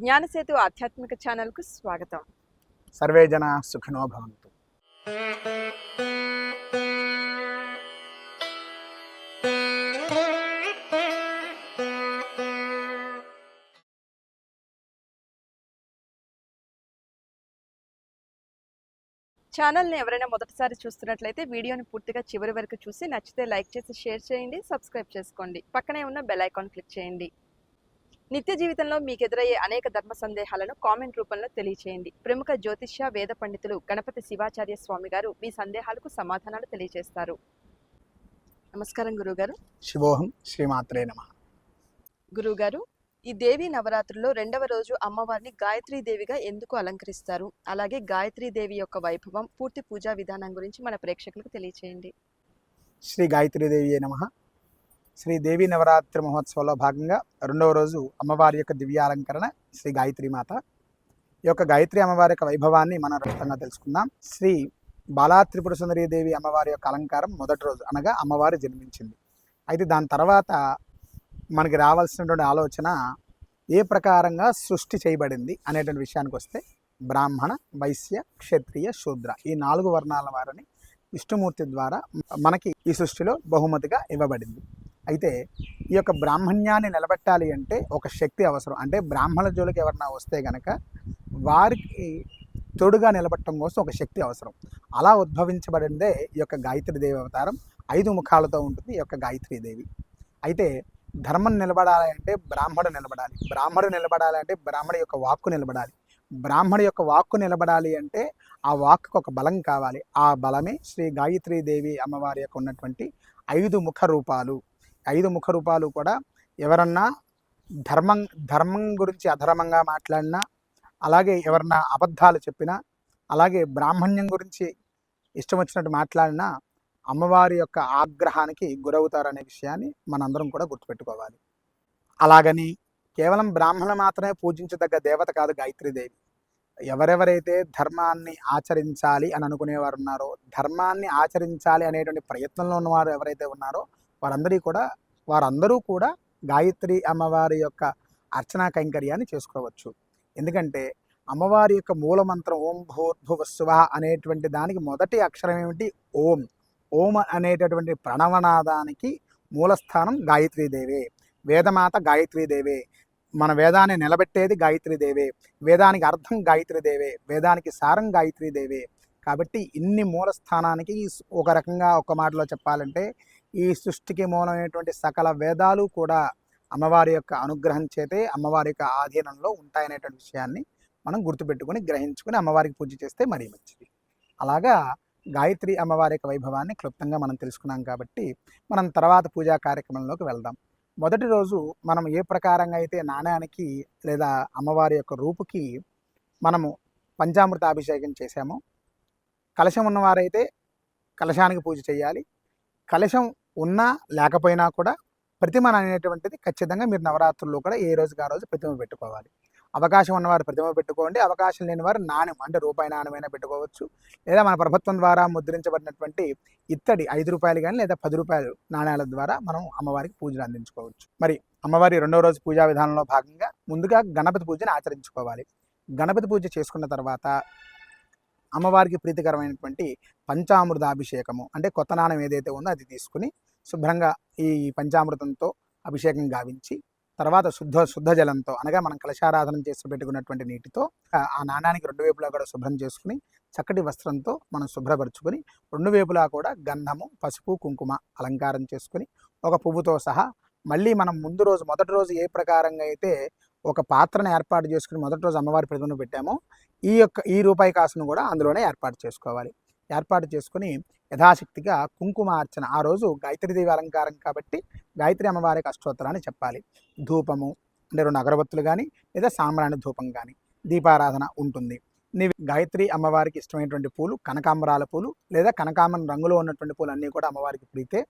జ్ఞానసేతు ఆధ్యాత్మిక ఛానల్కు స్వాగతం. సర్వే జన సుఖినో భవంతు. ఛానల్ని ఎవరైనా మొదటిసారి చూస్తున్నట్లయితే వీడియోని పూర్తిగా చివరి వరకు చూసి నచ్చితే లైక్ చేసి షేర్ చేయండి సబ్స్క్రైబ్ చేసుకోండి. పక్కనే ఉన్న బెల్ ఐకాన్ క్లిక్ చేయండి. నిత్య జీవితంలో మీకు ఎదురయ్యే అనేక ధర్మ సందేహాలను కామెంట్ రూపంలో తెలియచేయండి. ప్రముఖ జ్యోతిష్య వేద పండితులు గణపతి శివాచార్య స్వామి గారు మీ సందేహాలకు సమాధానాలు తెలియజేస్తారు. నమస్కారం గురుగారు. శివోహం శ్రీమాత్రే నమ. గురుగారు ఈ దేవి నవరాత్రుల్లో రెండవ రోజు అమ్మవారిని గాయత్రీ దేవిగా ఎందుకు అలంకరిస్తారు? అలాగే గాయత్రీ దేవి యొక్క వైభవం పూర్తి పూజా విధానం గురించి మన ప్రేక్షకులకు తెలియచేయండి. శ్రీ గాయత్రీదేవి నమ. శ్రీ దేవి నవరాత్రి మహోత్సవంలో భాగంగా రెండవ రోజు అమ్మవారి యొక్క దివ్యాలంకరణ శ్రీ గాయత్రి మాత. ఈ యొక్క గాయత్రి అమ్మవారి యొక్క వైభవాన్ని మనం రక్తంగా తెలుసుకుందాం. శ్రీ బాలాత్రిపుర త్రిపుర దేవి అమ్మవారి యొక్క అలంకారం మొదటి రోజు అనగా అమ్మవారు జన్మించింది. అయితే దాని తర్వాత మనకి రావాల్సినటువంటి ఆలోచన ఏ ప్రకారంగా సృష్టి చేయబడింది అనేటువంటి విషయానికి వస్తే బ్రాహ్మణ వైశ్య క్షత్రియ శూద్ర ఈ నాలుగు వర్ణాల వారిని విష్ణుమూర్తి ద్వారా మనకి ఈ సృష్టిలో బహుమతిగా ఇవ్వబడింది. అయితే ఈ యొక్క బ్రాహ్మణ్యాన్ని నిలబెట్టాలి అంటే ఒక శక్తి అవసరం. అంటే బ్రాహ్మణ జోలికి ఎవరన్నా వస్తే గనక వారికి తోడుగా నిలబట్టడం కోసం ఒక శక్తి అవసరం. అలా ఉద్భవించబడిందే ఈ యొక్క గాయత్రి దేవి అవతారం. ఐదు ముఖాలతో ఉంటుంది ఈ యొక్క గాయత్రీ దేవి. అయితే ధర్మం నిలబడాలి అంటే బ్రాహ్మడు నిలబడాలి. బ్రాహ్మడు నిలబడాలి అంటే బ్రాహ్మడి యొక్క వాక్కు నిలబడాలి. బ్రాహ్మడి యొక్క వాక్కు నిలబడాలి అంటే ఆ వాక్కు ఒక బలం కావాలి. ఆ బలమే శ్రీ గాయత్రీ దేవి అమ్మవారి యొక్క ఉన్నటువంటి ఐదు ముఖ రూపాలు ఐదు ముఖ రూపాలు కూడా ఎవరన్నా ధర్మం ధర్మం గురించి అధర్మంగా మాట్లాడినా అలాగే ఎవరన్నా అబద్ధాలు చెప్పినా అలాగే బ్రాహ్మణ్యం గురించి ఇష్టం వచ్చినట్టు మాట్లాడినా అమ్మవారి యొక్క ఆగ్రహానికి గురవుతారనే విషయాన్ని మనందరం కూడా గుర్తుపెట్టుకోవాలి. అలాగని కేవలం బ్రాహ్మణులు మాత్రమే పూజించదగ్గ దేవత కాదు గాయత్రీదేవి. ఎవరెవరైతే ధర్మాన్ని ఆచరించాలి అని అనుకునేవారు ఉన్నారో ధర్మాన్ని ఆచరించాలి అనేటువంటి ప్రయత్నంలో ఉన్నవారు ఎవరైతే ఉన్నారో వారందరి కూడా వారందరూ కూడా గాయత్రి అమ్మవారి యొక్క అర్చనా కైంకర్యాన్ని చేసుకోవచ్చు. ఎందుకంటే అమ్మవారి యొక్క మూలమంత్రం ఓం భూర్భువస్సువ అనేటువంటి దానికి మొదటి అక్షరం ఏమిటి? ఓం. ఓం అనేటటువంటి ప్రణవనాదానికి మూలస్థానం గాయత్రీదేవే. వేదమాత గాయత్రీదేవే. మన వేదాన్ని నిలబెట్టేది గాయత్రీదేవే. వేదానికి అర్థం గాయత్రీదేవే. వేదానికి సారం గాయత్రీదేవే. కాబట్టి ఇన్ని మూల స్థానానికి ఒక రకంగా ఒక మాటలో చెప్పాలంటే ఈ సృష్టికి మూలమైనటువంటి సకల వేదాలు కూడా అమ్మవారి యొక్క అనుగ్రహం చేతే అమ్మవారి యొక్క ఆధీనంలో ఉంటాయనేటువంటి విషయాన్ని మనం గుర్తుపెట్టుకొని గ్రహించుకొని అమ్మవారికి పూజ చేస్తే మరీ మంచిది. అలాగా గాయత్రి అమ్మవారి యొక్క వైభవాన్ని క్లుప్తంగా మనం తెలుసుకున్నాం కాబట్టి మనం తర్వాత పూజా కార్యక్రమంలోకి వెళ్దాం. మొదటి రోజు మనం ఏ ప్రకారంగా అయితే నాణ్యానికి లేదా అమ్మవారి యొక్క రూపుకి మనము పంచామృత అభిషేకం చేశామో కలశం ఉన్నవారైతే కలశానికి పూజ చేయాలి కలశం ఉన్నా లేకపోయినా కూడా ప్రతిమ అనేటువంటిది ఖచ్చితంగా మీరు నవరాత్రుల్లో కూడా ఏ రోజుకి ఆ రోజు ప్రతిమ పెట్టుకోవాలి. అవకాశం ఉన్నవారు ప్రతిమ పెట్టుకోండి. అవకాశం లేని వారు నాణ్యం అంటే రూపాయి నాణ్యమైనా పెట్టుకోవచ్చు. లేదా మన ప్రభుత్వం ద్వారా ముద్రించబడినటువంటి ఇత్తడి ఐదు రూపాయలు కానీ లేదా పది రూపాయలు నాణ్యాల ద్వారా మనం అమ్మవారికి పూజలు అందించుకోవచ్చు. మరి అమ్మవారి రెండో రోజు పూజా విధానంలో భాగంగా ముందుగా గణపతి పూజను ఆచరించుకోవాలి. గణపతి పూజ చేసుకున్న తర్వాత అమ్మవారికి ప్రీతికరమైనటువంటి పంచామృత అభిషేకము అంటే కొత్త నాణం ఏదైతే ఉందో అది తీసుకుని శుభ్రంగా ఈ పంచామృతంతో అభిషేకం గావించి తర్వాత శుద్ధ శుద్ధ జలంతో అనగా మనం కలశారాధన చేసి పెట్టుకున్నటువంటి నీటితో ఆ- నాణానికి రెండు వైపులా కూడా శుభ్రం చేసుకుని చక్కటి వస్త్రంతో మనం శుభ్రపరుచుకొని రెండు వైపులా కూడా గంధము పసుపు కుంకుమ అలంకారం చేసుకుని ఒక పువ్వుతో సహా మళ్ళీ మనం ముందు రోజు మొదటి రోజు ఏ ప్రకారంగా అయితే ఒక పాత్రను ఏర్పాటు చేసుకుని మొదటి రోజు అమ్మవారి ప్రతిమను పెట్టామో. ఈ యొక్క ఈ రూపాయి కాసును కూడా అందులోనే ఏర్పాటు చేసుకోవాలి. ఏర్పాటు చేసుకుని యథాశక్తిగా కుంకుమార్చన ఆ రోజు గాయత్రీదేవి అలంకారం కాబట్టి గాయత్రి అమ్మవారికి అష్టోత్తరాన్ని చెప్పాలి. ధూపము అంటే రెండు అగరబత్తులు కానీ లేదా సాంబ్రాణి ధూపం కానీ దీపారాధన ఉంటుంది. నీవి గాయత్రి అమ్మవారికి ఇష్టమైనటువంటి పూలు కనకాంబరాల పూలు లేదా కనకాంబరం రంగులో ఉన్నటువంటి పూలు అన్నీ కూడా అమ్మవారికి ప్రీతే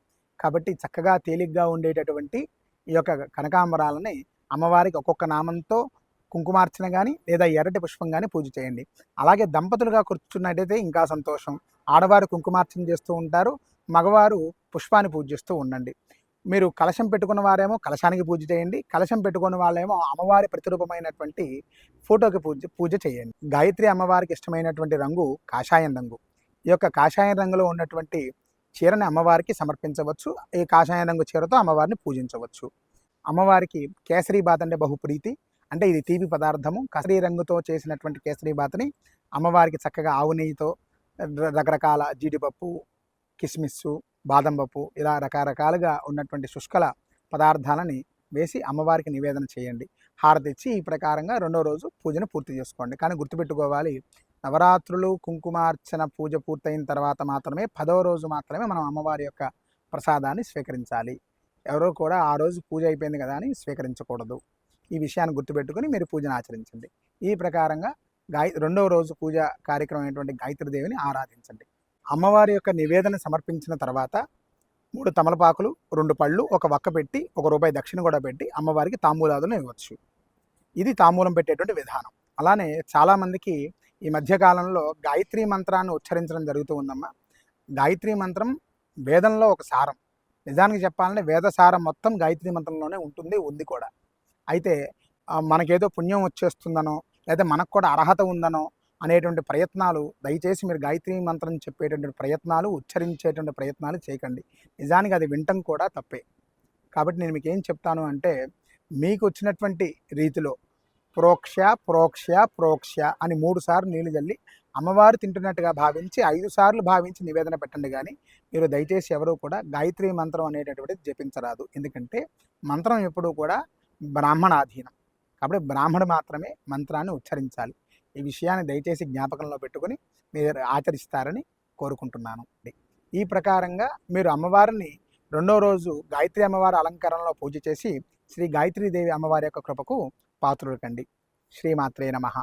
కాబట్టి చక్కగా తేలిగ్గా ఉండేటటువంటి ఈ యొక్క కనకాంబరాలని అమ్మవారికి ఒక్కొక్క నామంతో కుంకుమార్చన కానీ లేదా ఎర్రటి పుష్పం కానీ పూజ చేయండి. అలాగే దంపతులుగా కూర్చున్నట్టయితే ఇంకా సంతోషం. ఆడవారు కుంకుమార్చన చేస్తూ ఉంటారు. మగవారు పుష్పాన్ని పూజిస్తూ ఉండండి. మీరు కలశం పెట్టుకున్న వారేమో కలశానికి పూజ చేయండి. కలశం పెట్టుకున్న వాళ్ళేమో అమ్మవారి ప్రతిరూపమైనటువంటి ఫోటోకి పూజ పూజ చేయండి. గాయత్రి అమ్మవారికి ఇష్టమైనటువంటి రంగు కాషాయం రంగు. ఈ యొక్క కాషాయం రంగులో ఉన్నటువంటి చీరని అమ్మవారికి సమర్పించవచ్చు. ఈ కాషాయం రంగు చీరతో అమ్మవారిని పూజించవచ్చు. అమ్మవారికి కేసరి బాత్ అంటే బహుప్రీతి. అంటే ఇది తీపి పదార్థము. కసరీ రంగుతో చేసినటువంటి కేసరి బాత్ని అమ్మవారికి చక్కగా ఆవు నెయ్యితో రకరకాల జీడిపప్పు కిస్మిస్సు బాదం పప్పు ఇలా రకరకాలుగా ఉన్నటువంటి శుష్కల పదార్థాలని వేసి అమ్మవారికి నివేదన చేయండి. హారతి ఇచ్చి ఈ ప్రకారంగా రెండో రోజు పూజను పూర్తి చేసుకోండి. కానీ గుర్తుపెట్టుకోవాలి నవరాత్రులు కుంకుమార్చన పూజ పూర్తయిన తర్వాత మాత్రమే పదవ రోజు మాత్రమే మనం అమ్మవారి యొక్క ప్రసాదాన్ని స్వీకరించాలి. ఎవరో కూడా ఆ రోజు పూజ అయిపోయింది కదా అని స్వీకరించకూడదు. ఈ విషయాన్ని గుర్తుపెట్టుకుని మీరు పూజను ఆచరించండి. ఈ ప్రకారంగా గాయ రెండవ రోజు పూజ కార్యక్రమం అయినటువంటి గాయత్రి దేవిని ఆరాధించండి. అమ్మవారి యొక్క నివేదన సమర్పించిన తర్వాత మూడు తమలపాకులు రెండు పళ్ళు ఒక వక్క పెట్టి ఒక రూపాయి దక్షిణ కూడా పెట్టి అమ్మవారికి తాంబూలాదులు ఇవ్వచ్చు. ఇది తాంబూలం పెట్టేటువంటి విధానం. అలానే చాలామందికి ఈ మధ్యకాలంలో గాయత్రీ మంత్రాన్ని ఉచ్చరించడం జరుగుతూ ఉందమ్మా. గాయత్రీ మంత్రం వేదంలో ఒక సారం. నిజానికి చెప్పాలంటే వేదసారం మొత్తం గాయత్రి మంత్రంలోనే ఉంటుంది ఉంది కూడా. అయితే మనకేదో పుణ్యం వచ్చేస్తుందనో లేదా మనకు కూడా అర్హత ఉందనో అనేటువంటి ప్రయత్నాలు దయచేసి మీరు గాయత్రి మంత్రం చెప్పేటువంటి ప్రయత్నాలు ఉచ్చరించేటువంటి ప్రయత్నాలు చేయకండి. నిజానికి అది వినటం కూడా తప్పే. కాబట్టి నేను మీకు ఏం చెప్తాను అంటే మీకు వచ్చినటువంటి రీతిలో ప్రోక్ష ప్రోక్ష ప్రోక్ష అని మూడు సార్లు నీళ్ళు జల్లి అమ్మవారు తింటున్నట్టుగా భావించి ఐదు సార్లు భావించి నివేదన పెట్టండి కానీ మీరు దయచేసి ఎవరు కూడా గాయత్రి మంత్రం అనేటటువంటిది జపించరాదు. ఎందుకంటే మంత్రం ఎప్పుడూ కూడా బ్రాహ్మణాధీనం. కాబట్టి బ్రాహ్మడు మాత్రమే మంత్రాన్ని ఉచ్చరించాలి. ఈ విషయాన్ని దయచేసి జ్ఞాపకంలో పెట్టుకొని మీరు ఆచరిస్తారని కోరుకుంటున్నాను ఈ ప్రకారంగా మీరు అమ్మవారిని రెండో రోజు గాయత్రి అమ్మవారి అలంకరణలో పూజ చేసి శ్రీ గాయత్రీదేవి అమ్మవారి యొక్క కృపకు పాత్రుడుకండి శ్రీమాత్రే నమః.